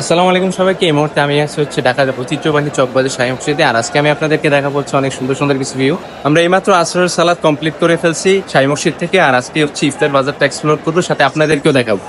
আসসালামু আলাইকুম সবাইকে। এই মুহূর্তে আমি আছি হচ্ছে ঢাকার ঐতিহ্যবাহী চকবাজার শাহী মসজিদে। আর আজকে আমি আপনাদেরকে দেখা বলছি অনেক সুন্দর সুন্দর কিছু ভিউ আমরা এইমাত্র আসরের সালাদ কমপ্লিট করে ফেলছি শাহী মসজিদ থেকে। আর আজকে হচ্ছে ইফতার বাজারটা এক্সপ্লোর করব, সাথে আপনাদেরকেও দেখাবো।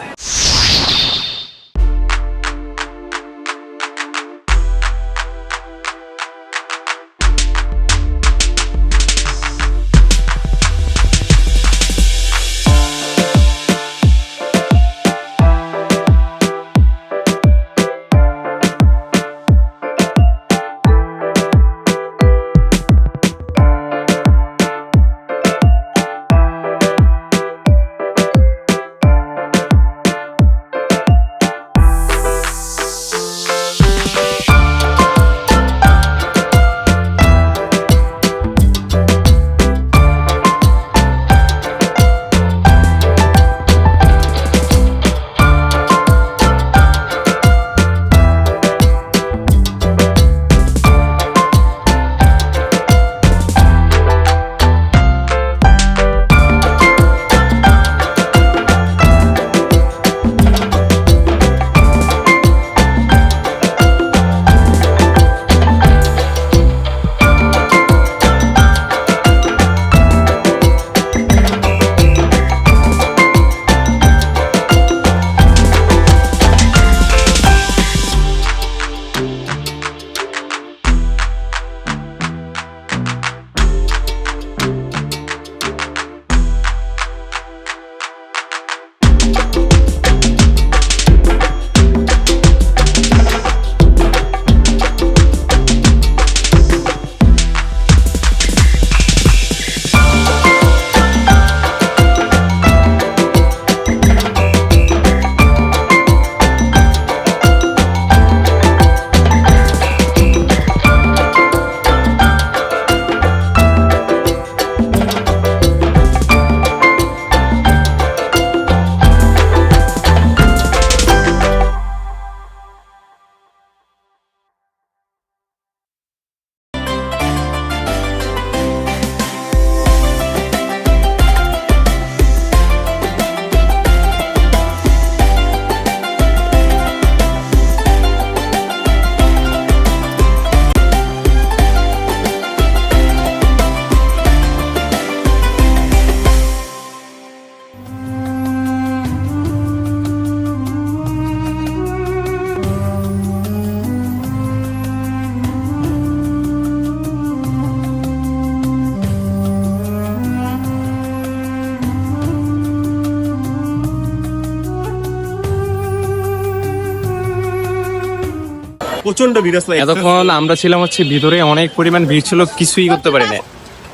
প্রচণ্ড ভিড় আসলে। এতক্ষণ আমরা ছিলাম হচ্ছে ভিতরে অনেক পরিমাণ ভিড় ছিল কিছুই করতে পারি না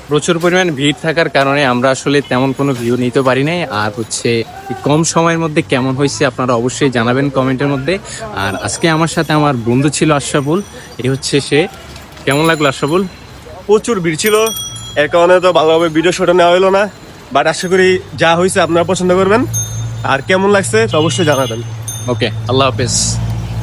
প্রচুর পরিমাণ ভিড় থাকার কারণে আমরা আসলে তেমন কোনো ভিউ নিতে পারি নাই। আর হচ্ছে কম সময়ের মধ্যে কেমন হয়েছে আপনারা অবশ্যই জানাবেন কমেন্টের মধ্যে। আর আজকে আমার সাথে আমার বন্ধু ছিল আশরাফুল এই হচ্ছে সে। কেমন লাগল আশরাফুল? প্রচুর ভিড় ছিল এর কারণে তো ভালোভাবে ভিডিও শুটে নেওয়া হলো না। বাট আশা করি যা হয়েছে আপনারা পছন্দ করবেন। আর কেমন লাগছে তো অবশ্যই জানাবেন। ওকে আল্লাহ হাফেজ।